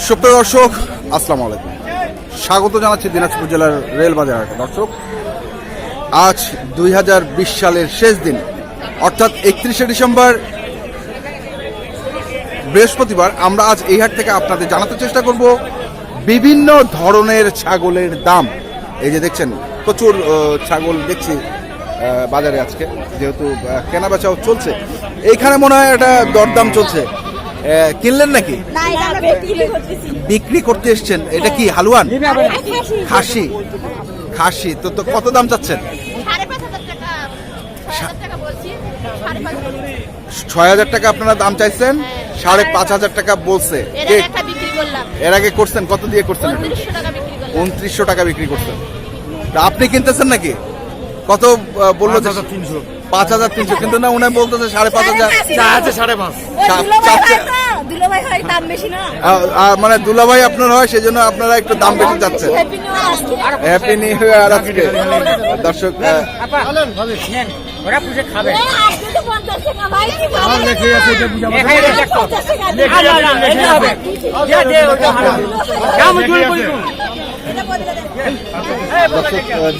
সুপ্রিয় দর্শক, আসসালামু আলাইকুম। স্বাগত জানাচ্ছি দিনাজপুর জেলার রেলবাজার হাটে। দর্শক, আজ দুই হাজার বিশ সালের শেষ দিন, অর্থাৎ একত্রিশে ডিসেম্বর, বৃহস্পতিবার আমরা আজ এই হাট থেকে আপনাদের জানাতে চেষ্টা করব বিভিন্ন ধরনের ছাগলের দাম। এই যে দেখছেন, প্রচুর ছাগল দেখছি বাজারে আজকে, যেহেতু কেনা বেচাও চলছে। এইখানে মনে হয় একটা দরদাম চলছে। কিনলেন নাকি? বিক্রি করতে এসছেন। এটা কি হালুয়ান? খাসি। খাসি। তো তো কত দাম চাচ্ছেন? ছয় হাজার টাকা আপনারা দাম চাইছেন? সাড়ে পাঁচ হাজার টাকা বলছে। এর আগে একটা বিক্রি করলাম। এর আগে করছেন? কত দিয়ে করছেন উনত্রিশশো টাকা বিক্রি করছেন। তা আপনি কিনতেছেন নাকি? কত বলল যে পাঁচ হাজার তিনশো কিন্তু না উনি বলতেছে সাড়ে পাঁচ হাজার আছে সাড়ে পাঁচ হয় হয় মানে দুলাভাই আপনার হয় সেই জন্য আপনারা একটু দাম বেশি চাচ্ছেন হ্যাপি নিউ ইয়ার আজকে দর্শক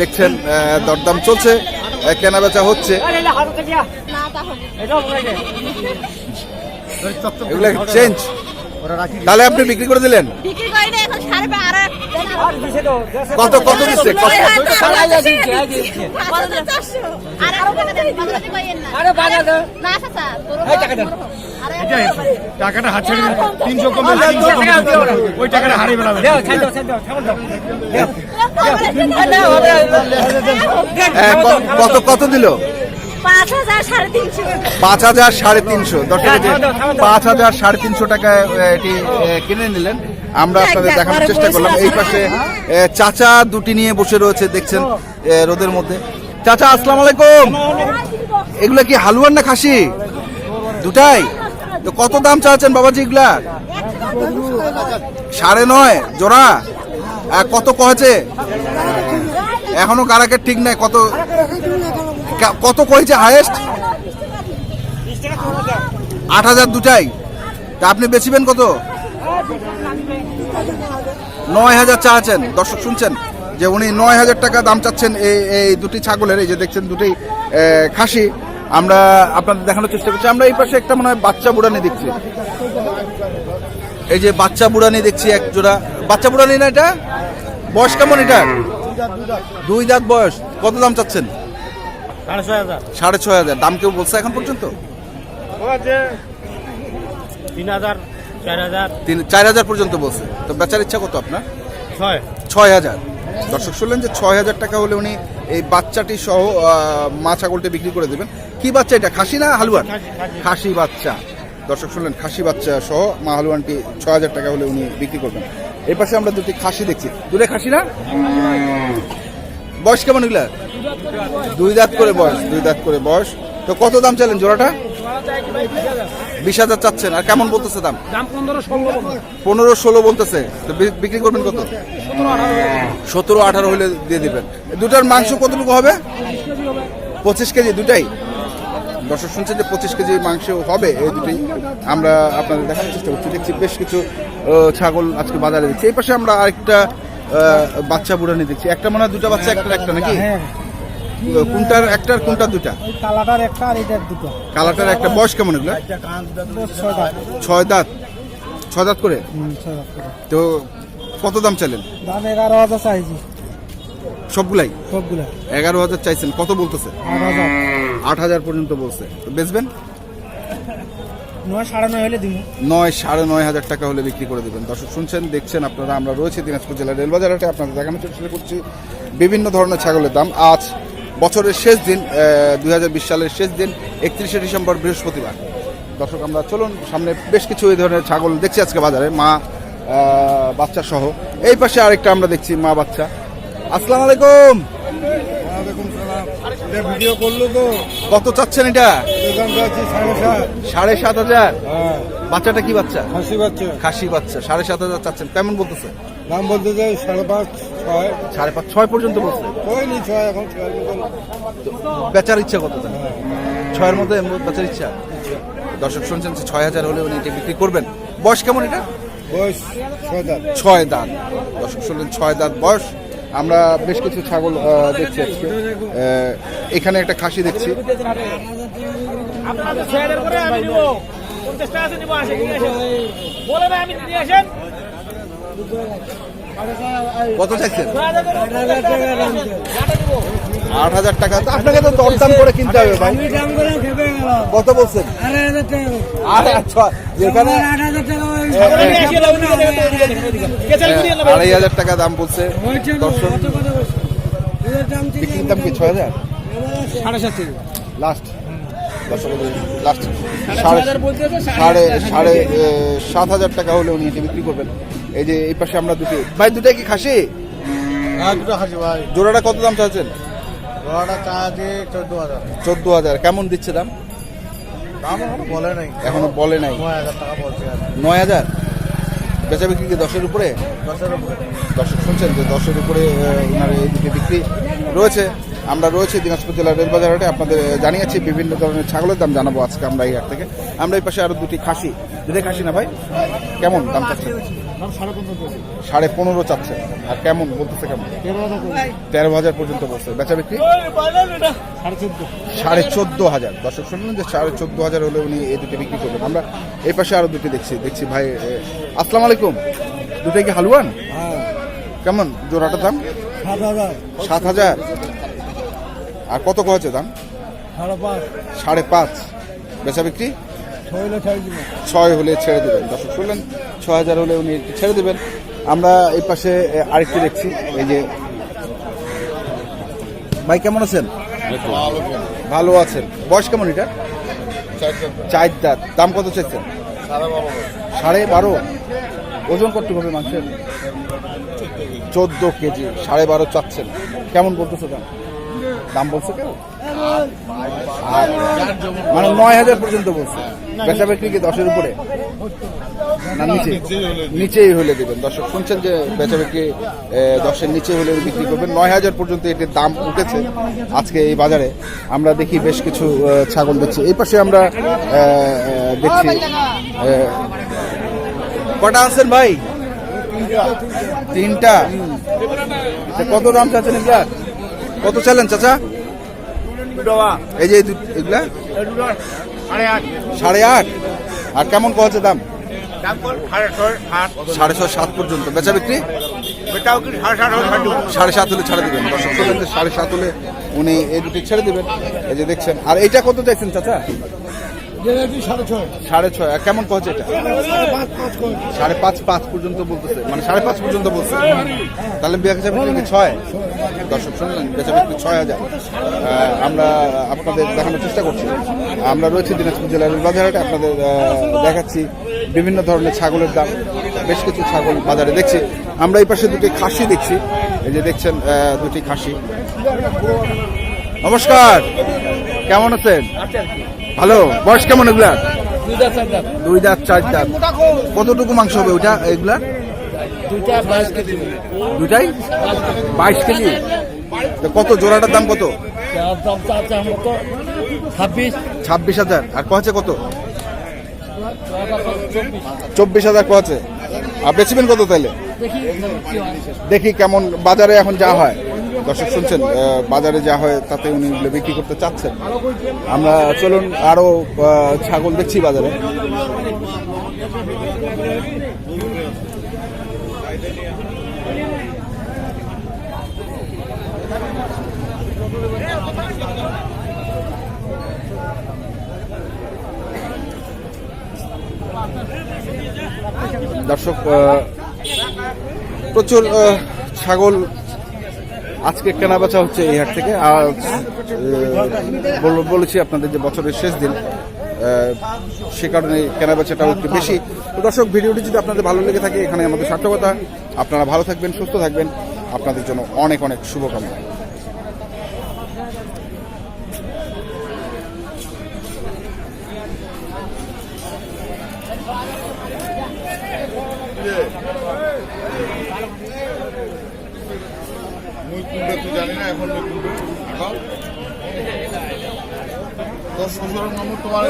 দেখছেন দরদাম চলছে কেনা বেচা হচ্ছে। তাহলে। এগুলো চেঞ্জ আপনি বিক্রি করে দিলেন? কত কত দিচ্ছে কত? আর আরও টাকা দেন বাজারে কইেন না। আরে বাজার দাও। না চাচা এই টাকা দেন। টাকাটা হাত ছেড়ে দিন। তিনশো কমে তিনশো কমে ওই টাকাটা হারিয়ে বেড়াবে হ্যাঁ, কত কত দিল? পাঁচ হাজার সাড়ে তিনশো। পাঁচ হাজার সাড়ে তিনশো দর্শক পাঁচ হাজার সাড়ে তিনশো টাকায় এটি কিনে নিলেন। আমরা আপনাদের দেখানোর চেষ্টা করলাম। এই পাশে চাচা দুটি নিয়ে বসে রয়েছে দেখছেন রোদের মধ্যে। চাচা আসসালাম আলাইকুম। এগুলা কি হালুয়ার না খাসি? দুটাই? তো কত দাম চাচ্ছেন বাবাজি এগুলা? সাড়ে নয় জোড়া? কত কয়েছে এখনও কারাকের ঠিক নাই, কত কত কয়েছে হায়েস্ট আট হাজার দুটাই। তা আপনি বেচিবেন কত? নয় হাজার চাচ্ছেন। দর্শক শুনছেন যে উনি নয় হাজার টাকা দাম চাচ্ছেন এই এই দুটি ছাগলের, এই যে দেখছেন দুটি খাসি। আমরা আপনাদের দেখানোর চেষ্টা করছি। আমরা এই পাশে একটা মনে হয় বাচ্চা বুড়ানি দেখছি। এই যে বাচ্চা বুড়ানি দেখছি এক জোড়া। বাচ্চা বুড়ানি না এটা? বয়স কেমন এটা দুই দাঁত বয়স। কত দাম চাচ্ছেন? সাড়ে ছয় হাজার। দাম কেউ বলছে এখন পর্যন্ত? তিন হাজার চার হাজার। পর্যন্ত বলছে। তো বেচার ইচ্ছা কত আপনার? ছয়। হাজার। দর্শক শুনলেন যে ছয় হাজার টাকা হলে উনি এই বাচ্চাটি সহ মা ছাগলটি বিক্রি করে দেবেন। কি বাচ্চা এটা খাসি না হালুয়ান খাসি বাচ্চা। দর্শক শুনলেন খাসি বাচ্চা সহ মা হালুয়ানটি ছয় হাজার টাকা হলে উনি বিক্রি করবেন। এই পাশে আমরা দুটি খাসি দেখছি। দুটো খাসি না? বয়স কেমন এগুলা দুই দাঁত করে বয়স দুই দাঁত করে বয়স। তো কত দাম চাইলেন জোড়াটা? বিশ হাজার চাচ্ছেন। আর কেমন বলতেছে দাম? দাম পনেরো ষোলো বলতেছে। তো বিক্রি করবেন কত? সতেরো আঠারো হলে দিয়ে দিবেন। দুটার মাংস কতটুকু হবে। পঁচিশ কেজি দুটাই? দর্শক শুনছেন যে পঁচিশ কেজি মাংস হবে এই দুটোই আমরা আপনাদের দেখানোর চেষ্টা করছি। দেখছি বেশ কিছু ছাগল আজকে বাজারে দেখছি। এই পাশে আমরা আরেকটা বাচ্চা বুড়ানি দেখছি। একটা মনে হয় দুটা বাচ্চা একটা একটা নাকি? কোনটার একটার কোনটার দুটা? কালাটার একটা আর এটার দুটো। কালারটার একটা বয়স কেমন এগুলো ছয় দাঁত। ছয় দাঁত। করে? তো কত দাম চাইলেন? দাম এগারো হাজার চাইছি। সবগুলাই? সবগুলা এগারো হাজার চাইছেন। কত বলতেছে? আট হাজার পর্যন্ত বলছে। তো বেচবেন? নয় সাড়ে নয় হলে দিব। নয় সাড়ে নয় হাজার টাকা হলে বিক্রি করে দেবেন। দর্শক শুনছেন দেখছেন আপনারা আমরা রয়েছে দিনাজপুর জেলার রেলবাজার হাটে। আপনাদের দেখানোর চেষ্টা করছি বিভিন্ন ধরনের ছাগলের দাম। আজ বছরের শেষ দিন দুই হাজার বিশ সালের শেষ দিন একত্রিশে ডিসেম্বর বৃহস্পতিবার। দর্শক আমরা চলুন সামনে বেশ কিছু এই ধরনের ছাগল দেখছি আজকে বাজারে মা বাচ্চা সহ। এই পাশে আরেকটা আমরা দেখছি মা বাচ্চা। আসসালামু আলাইকুম। ভিডিও করল তো কত চাচ্ছেন এটা? সাড়ে সাত। হাজার? হ্যাঁ। বাচ্চাটা কি বাচ্চা? হাসি বাচ্চা। খাসি বাচ্চা। সাড়ে সাত হাজার চাচ্ছেন। কেমন বলতেছে? দাম বলতে চাই সাড়ে পাঁচ ছয়। সাড়ে পাঁচ ছয় পর্যন্ত বলছে। ছয় এখন বেচার ইচ্ছা কত তার? ছয়ের মধ্যে বেচার ইচ্ছা। দর্শক শুনছেন যে ছয় হাজার হলে উনি এটা বিক্রি করবেন। বয়স কেমন এটা? বয়স ছয় দাঁত। ছয় দাঁত। দর্শক শুনলেন ছয় দাঁত বয়স। আমরা বেশ কিছু ছাগল দেখছি আজকে। আহ, এখানে একটা খাসি দেখছি। হাজার টাকা কত চাইছেন? হাজার আট হাজার টাকা। আপনাকে তো দরদাম করে কিনতে হবে ভাই। কত বলছেন? আরে আচ্ছা যেখানে নিয়ে আসি লাভ আড়াই হাজার টাকা দাম বলছে দর্শক। বিক্রির দাম কি ছয় হাজার? সাড়ে সাতশো লাস্ট লাস্ট সাড়ে সাড়ে সাত হাজার টাকা হলে উনি এটি বিক্রি করবেন। এই যে এই পাশে আমরা দুটি ভাই দুটাই কি খাসি? হ্যাঁ দুটো ভাই। জোড়াটা কত দাম চাচ্ছেন চোদ্দ হাজার। কেমন দিচ্ছে দাম? দাম এখনও বলে নাই। এখনও বলে নাই। নয় হাজার টাকা বলছে নয় হাজার? বেচা বিক্রি কি দশের উপরে? দশের উপরে। দর্শক শুনছেন যে দশের উপরে ওনার এইদিকে বিক্রি রয়েছে। আমরা রয়েছি দিনাজপুর জেলার রেলবাজার হাটে। আপনাদের জানিয়েছি বিভিন্ন ধরনের ছাগলের দাম জানাব আজকে আমরা এই হাট থেকে। আমরা এই পাশে আরও দুটি খাসি। দুটি খাসি না ভাই? কেমন দাম চাচ্ছেন? সাড়ে পনেরো চাচ্ছে আর কেমন বলতেছে কেমন? তেরো হাজার পর্যন্ত বলছে। বেচা বিক্রি? সাড়ে চোদ্দ। হাজার। দর্শক শুনলেন যে সাড়ে চোদ্দ হাজার হলে উনি এই দুটি বিক্রি করবেন। আমরা এই পাশে আরও দুটি দেখছি। দেখছি ভাই আসসালামু আলাইকুম। দুটাই কি হালুয়ান? কেমন? জোড়াটার দাম? সাত হাজার। আর কত কয়েছে দাম? সাড়ে পাঁচ। বেচা বিক্রি? ছয় ছয় হলে ছেড়ে দেবেন। দর্শক শুনলেন ছ হাজার হলে উনি ছেড়ে দেবেন। আমরা এই পাশে আরেকটি দেখছি, এই যে ভাই কেমন আছেন? ভালো আছেন। বয়স কেমন এটা? চার দাঁত। দাম কত চাইছেন? সাড়ে বারো। ওজন কত হবে মাংসের? চোদ্দ কেজি। সাড়ে বারো চাচ্ছেন। কেমন বলতেছে দাম? দাম বলছে কেউ মানে নয় হাজার পর্যন্ত বলছে। বেচা বিক্রি কি দশের উপরে? না, নিচে। নিচেই হলে দেবেন। দর্শক, শুনছেন যে বেচা বিক্রি দশের নিচে হলে বিক্রি করবেন। নয় হাজার পর্যন্ত এটির দাম উঠেছে আজকে এই বাজারে। আমরা দেখি বেশ কিছু ছাগল দেখছি এই পাশে আমরা দেখছি কটা আছেন ভাই? তিনটা। কত দাম চাচ্ছেন এগুলা? কত চালেন চাচা? এই যে এগুলা? সাড়ে আট। আর কেমন কছে দাম? দাম সাড়ে ছয় সাত। পর্যন্ত। বেচা বিক্রি? সাড়ে সাত হলে ছাড়ে দেবেন? দর্শক সাড়ে সাত হলে উনি এই দুটি ছেড়ে দেবেন। এই যে দেখছেন। আর এইটা কত চাইছেন চাচা? সাড়ে ছয়। কেমন কছে এটা? সাড়ে পাঁচ পাঁচ পর্যন্ত বলতেছে। মানে সাড়ে পাঁচ পর্যন্ত বলছে। তাহলে বেচা বিক্রি কি ছয়? দর্শক শুনলেন বেচা বিক্রি ছয় হাজার। আমরা আপনাদের দেখানোর চেষ্টা করছি। আমরা রয়েছি দিনাজপুর জেলার বাজারহাটে। আপনাদের দেখাচ্ছি বিভিন্ন ধরনের ছাগলের দাম। বেশ কিছু ছাগল বাজারে দেখছি। আমরা এই পাশে দুটি খাসি দেখছি। এই যে দেখছেন দুটি খাসি। নমস্কার। কেমন আছেন? ভালো? বয়স কেমন এগুলা? দুই দাঁত চার দাঁত। কতটুকু মাংস হবে ওইটা এগুলা? দুটাই বাইশ কেজি কত? জোড়াটার দাম কত? ছাব্বিশ। ছাব্বিশ হাজার। আর কছে কত? চব্বিশ হাজার কছে আর বেচবেন কত তাহলে? দেখি কেমন বাজারে এখন যা হয়। দর্শক শুনছেন বাজারে যা হয় তাতে উনি বিক্রি করতে চাচ্ছেন। আমরা চলুন আরও ছাগল দেখছি বাজারে। দর্শক প্রচুর ছাগল আজকে কেনা বেচা হচ্ছে এই হাট থেকে। আর বলেছি আপনাদের যে বছরের শেষ দিন সে কারণে কেনা বেচাটাও একটু বেশি। দর্শক, ভিডিওটি যদি আপনাদের ভালো লেগে থাকে, এখানে আমাদের সার্থকতা। আপনারা ভালো থাকবেন, সুস্থ থাকবেন। আপনাদের জন্য অনেক অনেক শুভকামনা। এখন এখন? তোর শ্বশুরের নম্বর তোমার